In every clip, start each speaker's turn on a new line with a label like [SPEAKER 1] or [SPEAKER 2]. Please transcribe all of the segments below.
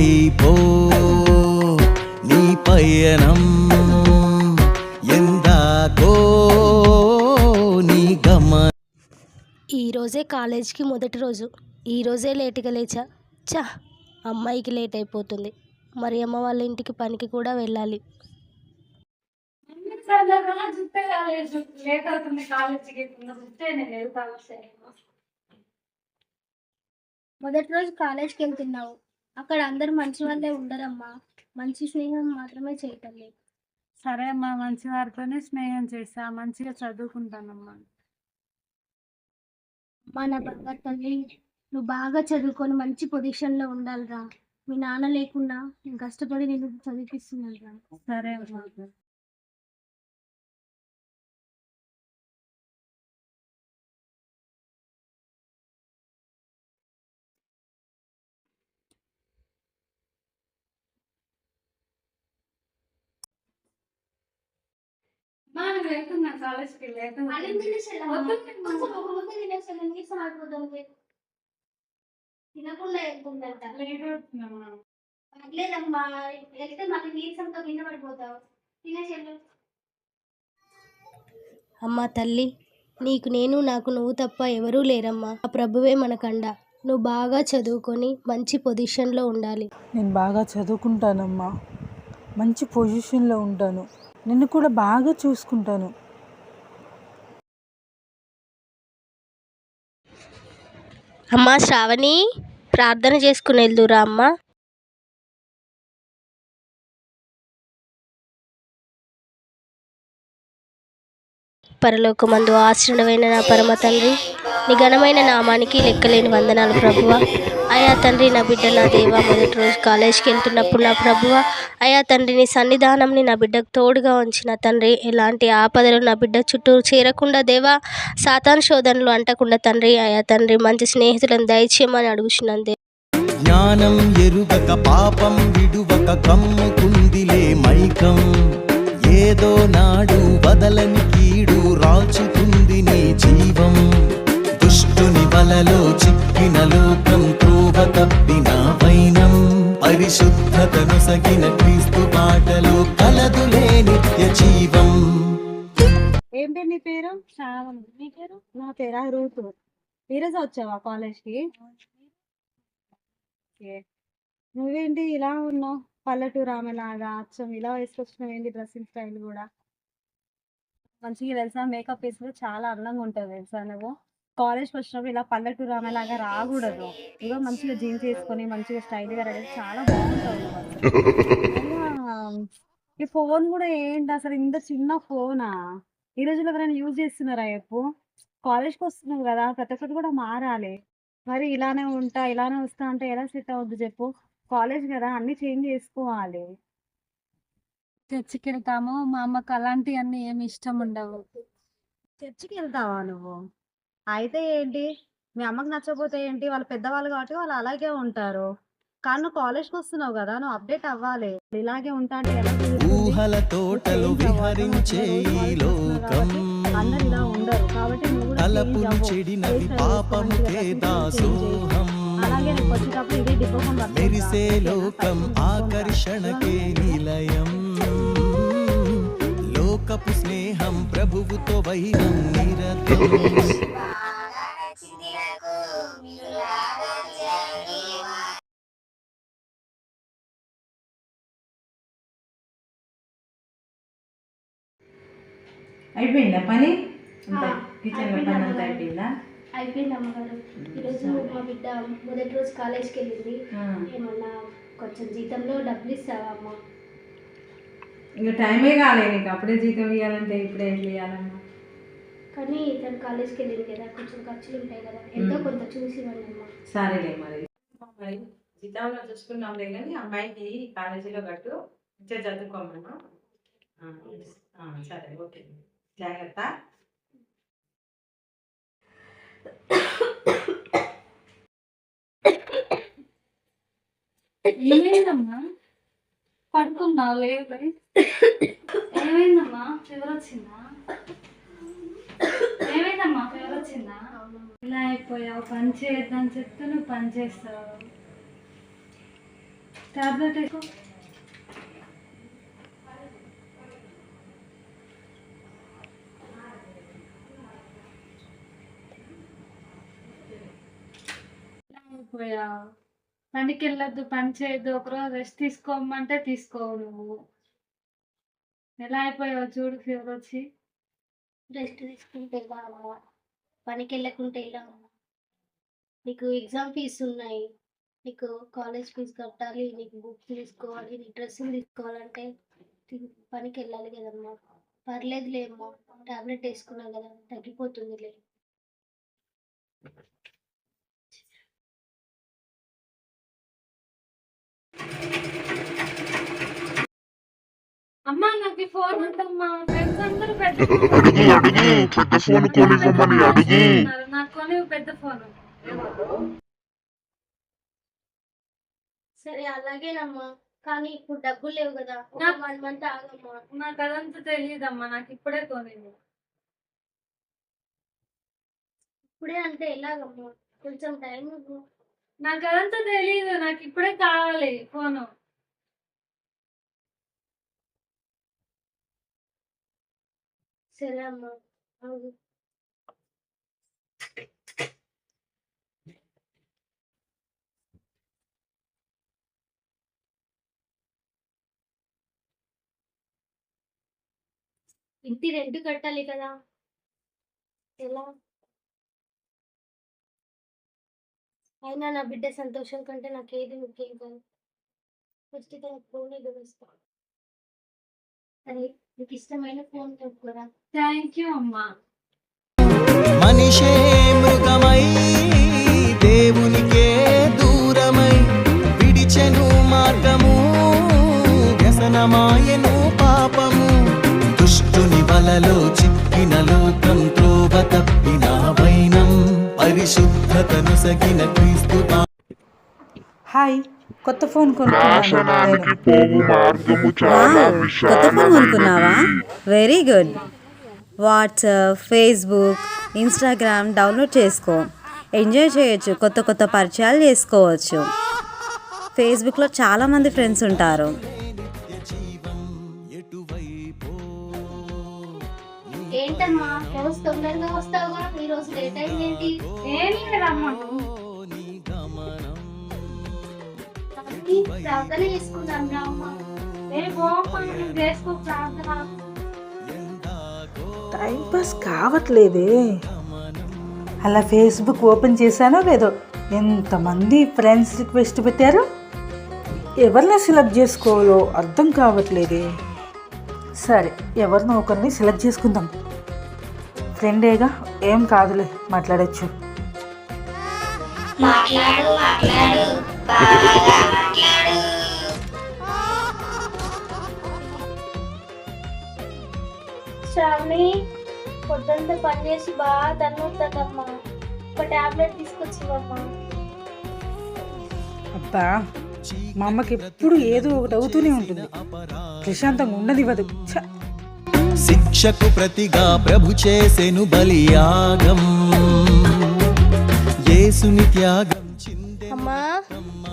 [SPEAKER 1] వైపో నీ పయనం ఎందాకో నీ గమ
[SPEAKER 2] ఈరోజే కాలేజీకి మొదటి రోజు. ఈరోజే లేటుగా లేచా? చా అమ్మాయికి లేట్ అయిపోతుంది. మరి అమ్మ వాళ్ళ ఇంటికి పనికి కూడా వెళ్ళాలి.
[SPEAKER 3] మొదటి రోజు కాలేజ్కి వెళ్తున్నావు అక్కడ అందరు మంచి వాళ్ళే ఉండరమ్మా. మంచి స్నేహం మాత్రమే చేయటండి
[SPEAKER 4] సరే అమ్మా మంచి వారితోనే స్నేహం చేస్తా మంచిగా చదువుకుంటానమ్మా.
[SPEAKER 3] మా నా బంగారు తల్లి నువ్వు బాగా చదువుకొని మంచి పొజిషన్లో ఉండాలిరా. మీ నాన్న లేకుండా నేను కష్టపడి నేను చదివిపిస్తున్నాను రా
[SPEAKER 4] సరే అమ్మా. వెళ్తున్నా కాలేజ్కి లేట్
[SPEAKER 3] తినకుండా వెళ్తుందంట
[SPEAKER 4] లేట్ అవుతుందమ్మా
[SPEAKER 3] పర్లేదమ్మా వెళ్తే మళ్ళీ నీరసంతో కింద పడిపోతావు. తినేసేళ్ళు.
[SPEAKER 2] అమ్మా తల్లి నీకు నేను నాకు నువ్వు తప్ప ఎవరూ లేరమ్మా. ఆ ప్రభువే మనకండ నువ్వు బాగా చదువుకొని మంచి పొజిషన్లో ఉండాలి.
[SPEAKER 5] నేను బాగా చదువుకుంటానమ్మా. మంచి పొజిషన్లో ఉంటాను. నిన్ను కూడా బాగా చూసుకుంటాను.
[SPEAKER 2] అమ్మా శ్రావణి ప్రార్థన చేసుకుని వెళ్దురా అమ్మ. పరలోకమందు ఆశ్రడమైన నా పరమ తండ్రి నీ ఘనమైన నామానికి లెక్కలేని వందనాలు ప్రభువ. అయా తండ్రి నా బిడ్డ నా దేవ మొదటి రోజు కాలేజీకి వెళ్తున్నప్పుడు నా ప్రభువ అయా తండ్రి నీ సన్నిధానంని నా బిడ్డకు తోడుగా ఉంచిన తండ్రి ఎలాంటి ఆపదలు నా బిడ్డ చుట్టూ చేరకుండా దేవా సాతాన్ శోధనలు అంటకుండా తండ్రి అయా తండ్రి మంచి స్నేహితులను దయచేయమని అడుగుచున్నాను దేవ.
[SPEAKER 1] జ్ఞానం ఎరుగక పాపం విడువక కమ్ముకుందిలే మైకం. ఏదో నాడు బదలని కీడు రాచుకుంది నీ జీవం. దుష్టుని వలలో చిక్కిన లోకం తప్పిన వైనం పరిశుద్ధతను సగిన క్రీస్తు బాటలో కలదులే నిత్య జీవం
[SPEAKER 4] ఏంటి నీ పేరు? శ్రావణ్. నీ పేరు? నా పేరా రూతు ఈరోజు వచ్చావా కాలేజ్కి? ఓకే. నువ్వేంటి ఇలా ఉన్నావు? పల్లెటూరు ఆమెలాగా అచ్చం. ఇలా వేసుకొచ్చినావు ఏంటి డ్రెస్సింగ్ స్టైల్ కూడా? మంచిగా తెలుసా? మేకప్ వేసుకుంటే చాలా అందంగా ఉంటుంది తెలుసా నువ్వు? కాలేజ్కి వచ్చినప్పుడు ఇలా పల్లెటూరు ఆమెలాగా రాకూడదు. ఇగో మంచిగా జీన్స్ వేసుకొని మంచిగా స్టైల్గా రెడీ చాలా బాగుంటుంది. ఈ ఫోన్ కూడా ఏంటి అసలు ఇంత చిన్న ఫోనా ఈ రోజుల్లో ఎవరైనా యూజ్ చేస్తున్నారా చెప్పు కాలేజ్కి వస్తున్నావు కదా ప్రతి ఒక్కటి కూడా మారాలి. మరి ఇలానే ఉంటా ఇలానే వస్తా అంటే ఎలా సెట్ అవుద్ది చెప్పు? కాలేజ్ కదా అన్ని చేంజ్ చేసుకోవాలి. చర్చికి వెళ్తాము మా అమ్మకి అలాంటివన్నీ ఏమి ఇష్టం ఉండవు. చర్చికి వెళ్తావా నువ్వు? అయితే ఏంటి? మీ అమ్మకి నచ్చకపోతే ఏంటి? వాళ్ళు పెద్దవాళ్ళు కాబట్టి వాళ్ళు అలాగే ఉంటారు. కానీ నువ్వు కాలేజ్కి వస్తున్నావు కదా నువ్వు అప్డేట్ అవ్వాలి. ఇలాగే ఉంటా అంటే ఎలా కుదురుతుంది?
[SPEAKER 1] ఊహల తోటలు. విహరించే లోకం.
[SPEAKER 4] అందరు ఇలా ఉండరు. కాబట్టి
[SPEAKER 1] పాపముకే
[SPEAKER 4] వేసుకో, మంచిగా
[SPEAKER 1] దాసోహం.
[SPEAKER 4] అలాగే రేపు వచ్చేటప్పుడు ఇదే డిపోకం
[SPEAKER 1] మెరిసే లోకం ఆకర్షణకే నిలయం. లోకపు స్నేహం ప్రభువుతో వైరం నిరతం.
[SPEAKER 5] అయిపోయిందా పని? కిచెన్ పని అంతా. అయిపోయిందా?
[SPEAKER 3] అయిపోయింది అమ్మగారు ఈరోజు మా బిడ్డ మొదటి రోజు కాలేజ్కి వెళ్ళింది. ఏమన్నా కొంచెం జీతంలో డబ్బులు ఇస్తావా అమ్మ?
[SPEAKER 5] ఇంకా టైమే కాలే నీకు. అప్పుడే జీతం ఇవ్వాలంటే ఇప్పుడే ఏం ఇవ్వాలమ్మా
[SPEAKER 3] కానీ తను కాలేజ్కి వెళ్ళింది కదా. కొంచెం ఖర్చులు ఉంటాయి కదా. ఎంతో కొంత చూసి ఇవ్వండి అమ్మ.
[SPEAKER 5] సరేలే మరి. మరి జీతంలో చూసుకున్నాంలే కానీ అమ్మాయికి కాలేజీలో కట్టు ఇచ్చే చదువుకోమన్నా. సరే ఓకే. జాగ్రత్త.
[SPEAKER 4] ఏమైందమ్మా పడుకున్నావు లేదు. ఏమైందమ్మా? ఫీవర్ వచ్చిందా? ఏమైందమ్మా? ఫీవర్ వచ్చిందా? ఇలా అయిపోయావు. పని చేయొద్దని చెప్తే నువ్వు పని చేస్తావు. టాబ్లెట్ వేసుకో. అయిపోయా? పనికి వెళ్ళొద్దు పని చేయొద్దు ఒకరోజు రెస్ట్ తీసుకోమంటే తీసుకోవు నువ్వు. ఎలా అయిపోయావు చూడు ఫీవర్ వచ్చి
[SPEAKER 2] రెస్ట్ తీసుకుంటే ఎలా పనికి వెళ్ళకుంటే ఎలా నీకు ఎగ్జామ్ ఫీజు ఉన్నాయి. నీకు కాలేజ్ ఫీజు కట్టాలి నీకు బుక్స్ తీసుకోవాలి నీకు డ్రెస్సులు తీసుకోవాలంటే పనికి వెళ్ళాలి కదమ్మా పర్లేదులే టాబ్లెట్ వేసుకున్నావు కదా తగ్గిపోతుందిలే.
[SPEAKER 4] అమ్మా నాకు ఫోన్ ఉందమ్మా ఫ్రెండ్స్ అందరూ పెద్ద
[SPEAKER 6] అడుగు అడుగు. పెద్ద ఫోన్ కొనివ్వమని అడుగు.
[SPEAKER 4] నాకు కొని పెద్ద ఫోన్
[SPEAKER 2] సరే అలాగేనమ్మా. కానీ ఇప్పుడు డబ్బులు లేవు కదా. ఒక
[SPEAKER 4] నా-
[SPEAKER 2] వన్ మంత్ ఆగమ్మా.
[SPEAKER 4] నాకు అదంతా తెలియదమ్మా. నాకు ఇప్పుడే కొనింది
[SPEAKER 2] ఇప్పుడే అంటే ఎలాగమ్మా? కొంచెం టైం ఇవ్వు.
[SPEAKER 4] నాకు అదంతా తెలియదు నాకు ఇప్పుడే కావాలి ఫోను.
[SPEAKER 2] సరే అమ్మా ఇంటి రెంట్ కట్టాలి కదా. ఎలా? అయినా నా బిడ్డ సంతోషం కంటే నాకు ఏది ముఖ్యం కాదు. ఫస్ట్ తనకు ఫోన్ ఎదురుస్తా సరే నీకు ఇష్టమైన ఫోన్ కొనుక్కోరా?
[SPEAKER 4] థ్యాంక్ యూ అమ్మా.
[SPEAKER 1] మనిషే మృగమై దేవునికే దూరమై విడిచెను మార్గము వ్యసనమాయను పాపము దుష్టుని వలలో చిక్కిన లోకం త్రోవ సగిన క్రీస్తు
[SPEAKER 7] హాయ్ కొత్త ఫోన్ కొనుక్కున్నాను
[SPEAKER 6] నాశనానికి పోవు మార్గము చాలా
[SPEAKER 7] వావ్, కొత్త phone కొనుక్కున్నావా? Very good WhatsApp Facebook Instagram download చేసుకో. ఎంజాయ్ చేయొచ్చు కొత్త కొత్త పరిచయాలు చేసుకోవచ్చు. ఫేస్బుక్లో చాలామంది ఫ్రెండ్స్ ఉంటారు.
[SPEAKER 2] ఏంటమ్మా రోజు తొందరగా వస్తావా? ఈ రోజు లేట్ అయింది ఏంటి
[SPEAKER 4] ఏమీ లేదమ్మా
[SPEAKER 2] ప్రార్థన చేసుకుందాం రా అమ్మా.
[SPEAKER 4] ఏ పోమ్మా నువ్వు చేసుకో ప్రార్థన.
[SPEAKER 8] టైం పాస్ కావట్లేదే. అలా ఫేస్బుక్ ఓపెన్ చేశానో లేదో? ఎంతమంది ఫ్రెండ్స్ రిక్వెస్ట్ పెట్టారు? ఎవరిని సెలెక్ట్ చేసుకోవాలో అర్థం కావట్లేదే. సరే ఎవరినో ఒకరిని సెలెక్ట్ చేసుకుందాం. ఫ్రెండేగా ఏం కాదులే మాట్లాడచ్చు.
[SPEAKER 2] పొద్దుంతా పని చేసి బాగా ఒక టాబ్లెట్ తీసుకొచ్చివమ్మా.
[SPEAKER 8] అబ్బా మా అమ్మకి ఎప్పుడు ఏదో ఒకటి అవుతూనే ఉంటుంది. ప్రశాంతంగా ఉండనివ్వదు!
[SPEAKER 1] శిక్షకు ప్రతిగా ప్రభు చేసెను బలియాగం. యేసుని త్యాగం చిందె
[SPEAKER 2] అమ్మా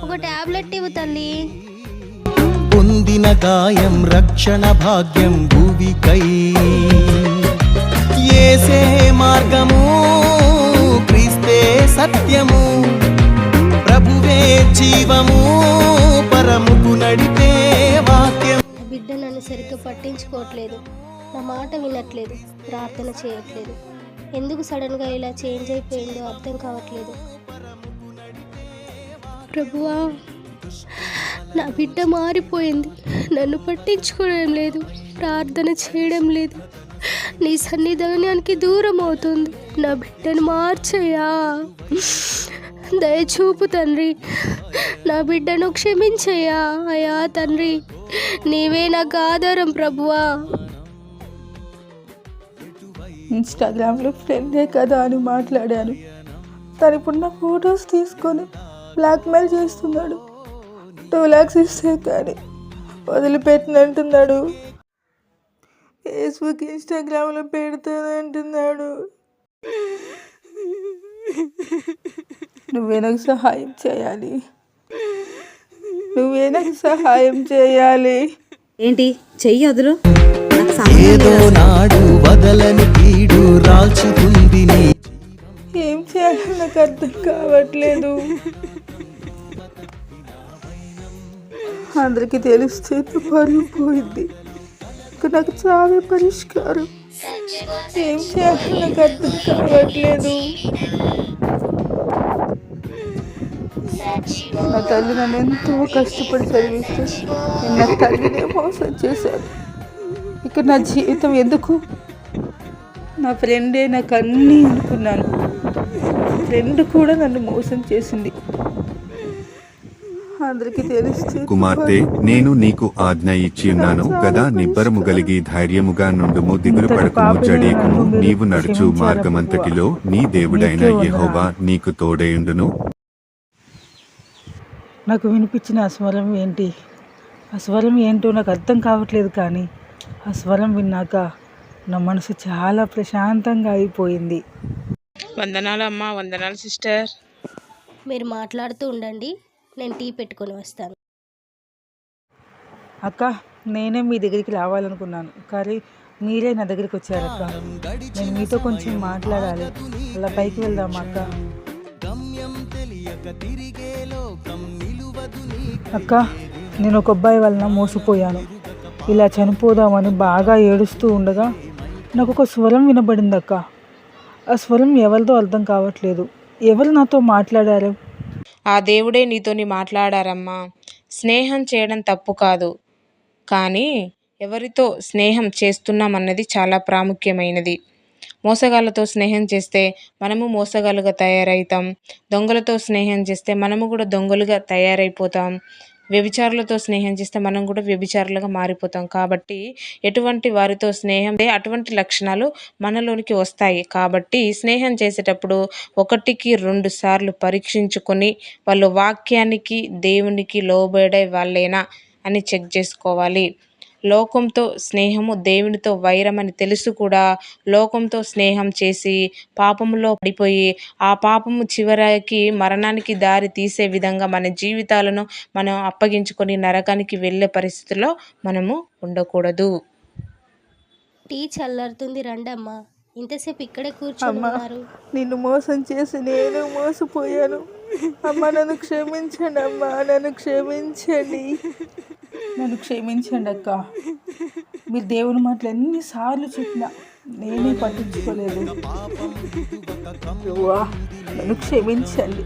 [SPEAKER 2] ఒక టాబ్లెట్ ఇవ్వు తల్లి.
[SPEAKER 1] పొందిన గాయం రక్షణ భాగ్యం భూవికై. ఏసే మార్గము క్రీస్తే సత్యము. ప్రభువే జీవము పరముకు నడిపే వాక్యం
[SPEAKER 2] బిడ్డ నన్ను సరిగ్గా పట్టించుకోవట్లేదు. నా మాట వినట్లేదు ప్రార్థన చేయట్లేదు. ఎందుకు సడన్గా ఇలా చేంజ్ అయిపోయిందో అర్థం కావట్లేదు. ప్రభువా నా బిడ్డ మారిపోయింది. నన్ను పట్టించుకోవడం లేదు ప్రార్థన చేయడం లేదు. నీ సన్నిధానానికి దూరం అవుతుంది. నా బిడ్డను మార్చయా. దయచూపు తండ్రి నా బిడ్డను క్షమించయ్యా అయ్యా తండ్రి నీవే నాకు ఆధారం ప్రభువా.
[SPEAKER 8] ఇన్స్టాగ్రామ్లో ఫ్రెండే కదా అని మాట్లాడాను. తను ఇప్పుడు నా ఫొటోస్ తీసుకొని బ్లాక్మెయిల్ చేస్తున్నాడు. టూ ల్యాక్స్ ఇస్తే కానీ వదిలిపెట్టినంటున్నాడు. ఫేస్బుక్ ఇన్స్టాగ్రామ్లో పెడతానంటున్నాడు నువ్వే నాకు సహాయం చేయాలి. నువ్వే నాకు సహాయం చేయాలి.
[SPEAKER 7] ఏంటి? చెయ్యి సంబంధం
[SPEAKER 1] ఏదో. నాడు వదలని కీడు రాల్చుతుంది
[SPEAKER 8] ఏం చేయాలో నాకు అర్థం కావట్లేదు. అందరికీ తెలిస్తే పరువు పోయింది. ఇక నాకు చావే పరిష్కారం. ఏం చేయాలో నాకు అర్థం కావట్లేదు. నా తల్లి నన్ను ఎంతో కష్టపడి చదివిస్తే నా తల్లినే మోసం చేశారు ఇక నా జీవితం ఎందుకు నా ఫ్రెండే నాకు అన్నీ అనుకున్నాను ఫ్రెండ్ కూడా నన్ను మోసం చేసింది. అందరికీ తెలిస్తే
[SPEAKER 9] కుమార్తె నేను నీకు ఆజ్ఞ ఇచ్చి ఉన్నాను. గదా నిబ్బరము గలిగి ధైర్యముగా నుండుము దిగులు పడకము జడీకుము నీవు నడుచు మార్గమంతటిలో నీ దేవుడైన యెహోవా నీకు తోడేయుండును.
[SPEAKER 8] నాకు వినిపించిన ఆ స్వరం ఏంటి? ఆ స్వరం ఏంటో నాకు అర్థం కావట్లేదు కానీ ఆ స్వరం విన్నాక నా మనసు చాలా ప్రశాంతంగా అయిపోయింది.
[SPEAKER 10] వందనాలు అమ్మా వందనాలు సిస్టర్.
[SPEAKER 2] మీరు మాట్లాడుతూ ఉండండి నేను టీ పెట్టుకొని వస్తాను.
[SPEAKER 8] అక్క నేనే మీ దగ్గరికి రావాలనుకున్నాను కానీ మీరే నా దగ్గరికి వచ్చారు అక్క నేను మీతో కొంచెం మాట్లాడాలి. అలా పైకి వెళ్దామా అక్క. అక్క నేను ఒక అబ్బాయి వలన మోసపోయాను. ఇలా చనిపోదామని బాగా ఏడుస్తూ ఉండగా నాకు ఒక స్వరం వినబడింది అక్క ఆ స్వరం ఎవరిదో అర్థం కావట్లేదు. ఎవరు నాతో మాట్లాడారు?
[SPEAKER 10] ఆ దేవుడే నీతోని మాట్లాడారమ్మా. స్నేహం చేయడం తప్పు కాదు. కానీ ఎవరితో స్నేహం చేస్తున్నామన్నది చాలా ప్రాముఖ్యమైనది. మోసగాళ్ళతో స్నేహం చేస్తే మనము మోసగాళ్ళుగా తయారవుతాం. దొంగలతో స్నేహం చేస్తే మనము కూడా దొంగలుగా తయారైపోతాం. వ్యభిచారులతో స్నేహం చేస్తే మనం కూడా వ్యభిచారులుగా మారిపోతాం. కాబట్టి ఎటువంటి వారితో స్నేహం అటువంటి లక్షణాలు మనలోనికి వస్తాయి. కాబట్టి స్నేహం చేసేటప్పుడు ఒకటికి రెండు సార్లు పరీక్షించుకొని వాళ్ళు వాక్యానికి దేవునికి లోబడే వాళ్ళేనా అని చెక్ చేసుకోవాలి. లోకంతో స్నేహము దేవునితో వైరం అని తెలుసు కూడా. లోకంతో స్నేహం చేసి పాపములో పడిపోయి ఆ పాపము చివరికి మరణానికి దారి తీసే విధంగా మన జీవితాలను మనం అప్పగించుకొని నరకానికి వెళ్ళే పరిస్థితిలో మనము ఉండకూడదు.
[SPEAKER 2] టీ చల్లారుతుంది రండమ్మా. ఇంతసేపు ఇక్కడే కూర్చొని
[SPEAKER 8] అమ్మా
[SPEAKER 2] ఉన్నారు.
[SPEAKER 8] నిన్ను మోసం చేసి నేను మోసపోయాను. అమ్మ నన్ను క్షమించండి అమ్మా నన్ను క్షమించండి. నన్ను క్షమించండి అక్క. మీరు దేవుని మాటలు ఎన్నిసార్లు చెప్పినా నేనే పట్టించుకోలేదు. నన్ను క్షమించండి.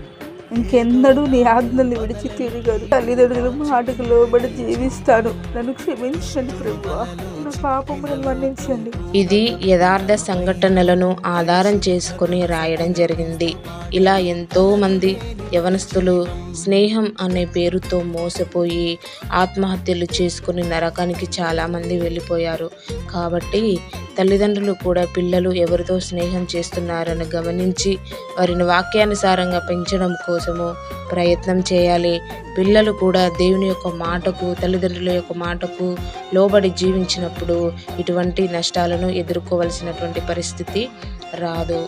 [SPEAKER 8] ఇంకెన్నడూ నీ ఆజ్ఞల్ని విడిచి తిరగదు తల్లిదండ్రుల మాటకు లోబడి జీవిస్తాను. నన్ను క్షమించండి ప్రభువా. నా పాపములను మన్నించండి.
[SPEAKER 10] ఇది యథార్థ సంఘటనలను ఆధారం చేసుకొని రాయడం జరిగింది. ఇలా ఎంతో మంది యవనస్తులు స్నేహం అనే పేరుతో మోసపోయి ఆత్మహత్యలు చేసుకుని నరకానికి చాలామంది వెళ్ళిపోయారు. కాబట్టి తల్లిదండ్రులు కూడా పిల్లలు ఎవరితో స్నేహం చేస్తున్నారని గమనించి వారిని వాక్యానుసారంగా పెంచడం కోసము ప్రయత్నం చేయాలి. పిల్లలు కూడా దేవుని యొక్క మాటకు తల్లిదండ్రుల యొక్క మాటకు లోబడి జీవించినప్పుడు ఇటువంటి నష్టాలను ఎదుర్కోవలసినటువంటి పరిస్థితి రాదు.